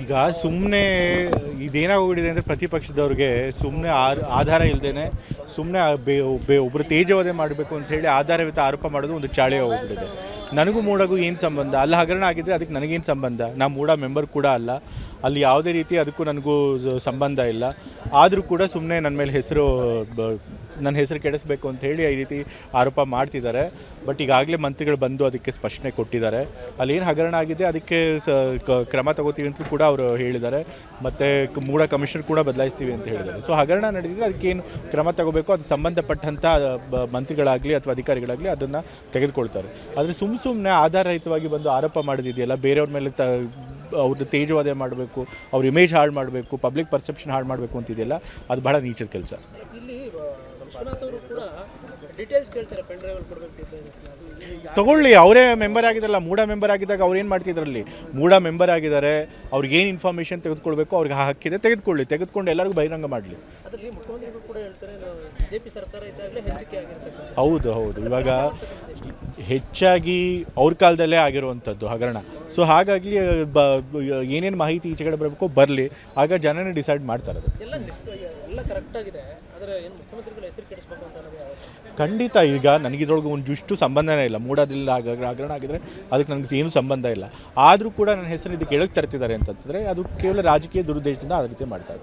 ಈಗ ಸುಮ್ಮನೆ ಇದೇನಾಗೋಗ್ಬಿಟ್ಟಿದೆ ಅಂದರೆ ಪ್ರತಿಪಕ್ಷದವ್ರಿಗೆ ಸುಮ್ಮನೆ ಆಧಾರ ಇಲ್ಲದೇನೆ ಸುಮ್ಮನೆ ಒಬ್ಬರು ತೇಜವಧೆ ಮಾಡಬೇಕು ಅಂತ ಹೇಳಿ ಆಧಾರವಿತ ಆರೋಪ ಮಾಡೋದು ಒಂದು ಚಾಳಿ ಹೋಗ್ಬಿಟ್ಟಿದೆ. ನನಗೂ ಮೂಡಗೂ ಏನು ಸಂಬಂಧ? ಅಲ್ಲಿ ಹಗರಣ ಆಗಿದ್ರೆ ಅದಕ್ಕೆ ನನಗೇನು ಸಂಬಂಧ? ನಾ ಮೂಡ ಮೆಂಬರ್ ಕೂಡ ಅಲ್ಲ. ಅಲ್ಲಿ ಯಾವುದೇ ರೀತಿ ಅದಕ್ಕೂ ನನಗೂ ಸಂಬಂಧ ಇಲ್ಲ. ಆದರೂ ಕೂಡ ಸುಮ್ಮನೆ ನನ್ನ ಮೇಲೆ ಹೆಸರು ನನ್ನ ಹೆಸರು ಕೆಡಿಸ್ಬೇಕು ಅಂತ ಹೇಳಿ ಈ ರೀತಿ ಆರೋಪ ಮಾಡ್ತಿದ್ದಾರೆ. ಬಟ್ ಈಗಾಗಲೇ ಮಂತ್ರಿಗಳು ಬಂದು ಅದಕ್ಕೆ ಸ್ಪಷ್ಟನೆ ಕೊಟ್ಟಿದ್ದಾರೆ. ಅಲ್ಲಿ ಏನು ಹಗರಣ ಆಗಿದೆ ಅದಕ್ಕೆ ಸ ಕ್ರಮ ತಗೋತೀವಿ ಅಂತ ಕೂಡ ಅವರು ಹೇಳಿದ್ದಾರೆ. ಮತ್ತು ಮೂಡ ಕಮಿಷನರ್ ಕೂಡ ಬದಲಾಯಿಸ್ತೀವಿ ಅಂತ ಹೇಳಿದ್ದಾರೆ. ಸೊ ಹಗರಣ ನಡೆದಿದ್ರೆ ಅದಕ್ಕೇನು ಕ್ರಮ ತಗೋಬೇಕು? ಅದು ಸಂಬಂಧಪಟ್ಟಂಥ ಮಂತ್ರಿಗಳಾಗಲಿ ಅಥವಾ ಅಧಿಕಾರಿಗಳಾಗಲಿ ಅದನ್ನು ತೆಗೆದುಕೊಳ್ತಾರೆ. ಆದರೆ ಸುಮ್ಮ ಸುಮ್ಮನೆ ಆಧಾರರಹಿತವಾಗಿ ಬಂದು ಆರೋಪ ಮಾಡಿದೆಯಲ್ಲ ಬೇರೆಯವ್ರ ಮೇಲೆ ತ ಅವ್ರದ್ದು ತೇಜವಾದ ಮಾಡಬೇಕು, ಅವ್ರ ಇಮೇಜ್ ಹಾಳು ಮಾಡಬೇಕು ಪಬ್ಲಿಕ್ ಪರ್ಸೆಪ್ಷನ್ ಹಾಳು ಮಾಡಬೇಕು ಅಂತಿದೆಯಲ್ಲ, ಅದು ಬಹಳ ನೀಚದ ಕೆಲಸ. ಡೀಟೇಲ್ಸ್ ಕೇಳ್ತಾರೆ ಪೆನ್ ಡ್ರೈವಲ್ಲಿ ಕೊಡಬೇಕು ಡೀಟೇಲ್ಸ್ ಅದು ತಗೊಳ್ಳಿ ಅವರೇ ಮೆಂಬರ್ ಆಗಿದ್ರಲ್ಲ ಮೂಡ ಮೆಂಬರ್ ಆಗಿದ್ದಾಗ ಅವ್ರು ಏನು ಮಾಡ್ತಿದ್ರಲ್ಲಿ ಮೂಡ ಮೆಂಬರ್ ಆಗಿದ್ದಾರೆ ಅವ್ರಿಗೆ ಏನು ಇನ್ಫಾರ್ಮೇಷನ್ ತೆಗೆದುಕೊಳ್ಬೇಕು ಅವ್ರಿಗೆ ಹಕ್ಕಿದೆ ತೆಗೆದುಕೊಳ್ಳಿ. ತೆಗೆದುಕೊಂಡು ಎಲ್ಲರಿಗೂ ಬಹಿರಂಗ ಮಾಡಲಿ. ಅದರಲ್ಲಿ ಮುಖ್ಯಮಂತ್ರಿಗಳು ಕೂಡ ಹೇಳ್ತಾರೆ ಬಿ ಜೆ ಪಿ ಸರ್ಕಾರ ಇದ್ದಾಗಲೇ ಹೌದು ಹೌದು. ಇವಾಗ ಹೆಚ್ಚಾಗಿ ಅವ್ರ ಕಾಲದಲ್ಲೇ ಆಗಿರುವಂಥದ್ದು ಹಗರಣ. ಸೊ ಹಾಗಾಗಿ ಬ ಏನೇನು ಮಾಹಿತಿ ಈಚೆ ಕಡೆ ಬರಬೇಕು ಬರಲಿ. ಆಗ ಜನನೇ ಡಿಸೈಡ್ ಮಾಡ್ತಾರೆ ಅದು. ಎಲ್ಲ ಎಲ್ಲ ಕರೆಕ್ಟ್ ಆಗಿದೆ. ಆದರೆ ಏನು ಮುಖ್ಯಮಂತ್ರಿಗಳ ಹೆಸರು ಕೆಡಿಸ್ಬೇಕು ಅಂತ ಖಂಡಿತ ಈಗ ನನಗೆ ಇದ್ರೊಳಗೆ ಒಂದು ಇಷ್ಟು ಸಂಬಂಧನೇ ಇಲ್ಲ. ಮೂಡೋದಿಲ್ಲ ಹಗರಣ ಆಗಿದ್ರೆ ಅದಕ್ಕೆ ನನಗೆ ಏನು ಸಂಬಂಧ ಇಲ್ಲ. ಆದರೂ ಕೂಡ ನನ್ನ ಹೆಸರು ಇದಕ್ಕೆ ಎಳಕ್ಕೆ ತರ್ತಿದ್ದಾರೆ ಅಂತಂದರೆ ಅದು ಕೇವಲ ರಾಜಕೀಯ ದುರುದ್ದೇಶದಿಂದ ಆ ರೀತಿ ಮಾಡ್ತಾ